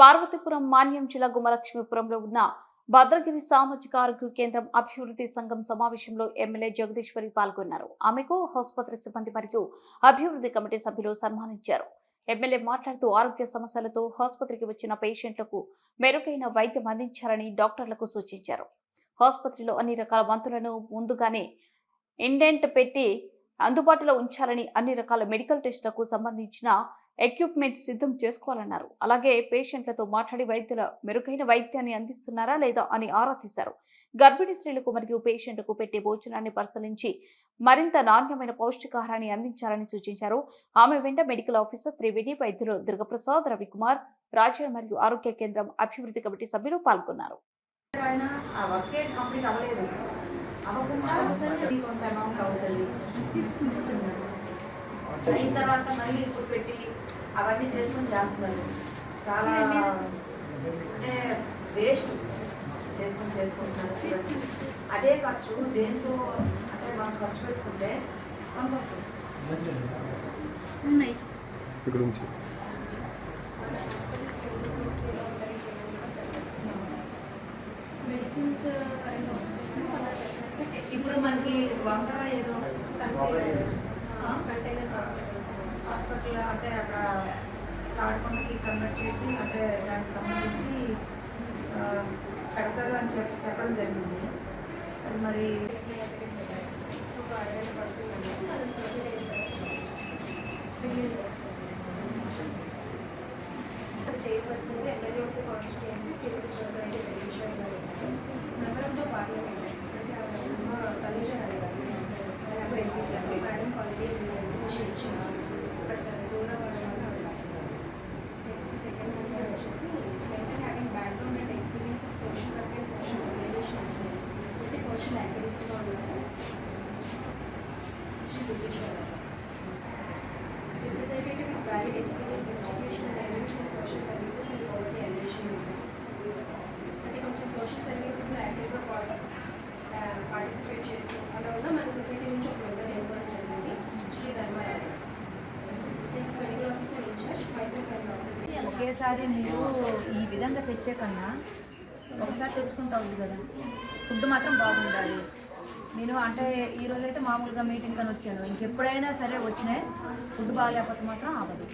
పార్వతీపురం మాన్యం జిల్లా గుమలక్ష్మీపురంలో ఉన్న భద్రగిరి సామాజిక ఆరోగ్య కేంద్రం అభివృద్ధి సంఘం సమావేశంలో ఎమ్మెల్యే జగదీశ్వరి పాల్గొన్నారు. ఆమెకు ఆసుపత్రి సిబ్బంది మరియు అభివృద్ధి కమిటీ సభ్యులు సన్మానించారు. ఎమ్మెల్యే మాట్లాడుతూ ఆరోగ్య సమస్యలతో ఆసుపత్రికి వచ్చిన పేషెంట్లకు మెరుగైన వైద్యం అందించాలని డాక్టర్లకు సూచించారు. ఆసుపత్రిలో అన్ని రకాల వంతులను ముందుగానే ఇండెంట్ పెట్టి అందుబాటులో ఉంచాలని అన్ని రకాల మెడికల్ టెస్టులకు సంబంధించిన ఎక్విప్మెంట్ సిద్ధం చేసుకోవాలన్నారు. అలాగే పేషెంట్లతో మాట్లాడి వైద్యుల మెరుగైన వైద్యాన్ని అందిస్తున్నారా లేదా అని ఆరా తీశారు. గర్భిణీ స్త్రీలకు మరియు పేషెంట్లకు పెట్టే భోజనాన్ని పరిశీలించి మరింత నాణ్యమైన పౌష్టికాహారాన్ని అందించాలని సూచించారు. ఆమె వెంట మెడికల్ ఆఫీసర్ త్రివేణి వైద్యులు దుర్గప్రసాద్ రవికుమార్ రాజ్య మరియు ఆరోగ్య కేంద్రం అభివృద్ధి కమిటీ సభ్యులు పాల్గొన్నారు. అవ్వకుండా అయిన తర్వాత మళ్ళీ ఇప్పుడు పెట్టి అవన్నీ చేసుకొని చేస్తున్నారు. చాలా అంటే వేస్ట్ చేసుకొని చేసుకుంటున్నారు. అదే ఖర్చు దేంతో అంటే మనం ఖర్చు పెట్టుకుంటే మనకు వస్తుంది ఇక్కడ నుంచి మెడిసిన్స్ పరంగా ఇప్పుడు మనకి వంకర ఏదో? కంటైనర్ హాస్పిటల్స్ హాస్పిటల్ అంటే అక్కడ తాడుకొండకి కన్వర్ట్ చేసి అంటే దానికి సంబంధించి ఆ, పెడతారు అని చెప్పి చెప్పడం జరిగింది. అది మరి ఒక అరవై పడుతుంది release chairperson MLA of the constituency Shri ఒకేసారి మీరు ఈ విధంగా తెచ్చే కన్నా ఒకసారి తెచ్చుకుంటా ఉంది కదా. ఫుడ్ మాత్రం బాగుండాలి. నేను అంటే ఈ అయితే మామూలుగా మీటింగ్ కానీ వచ్చాను. ఇంకెప్పుడైనా సరే వచ్చినాయి ఫుడ్ బాగాలేకపోతే మాత్రం అవ్వదు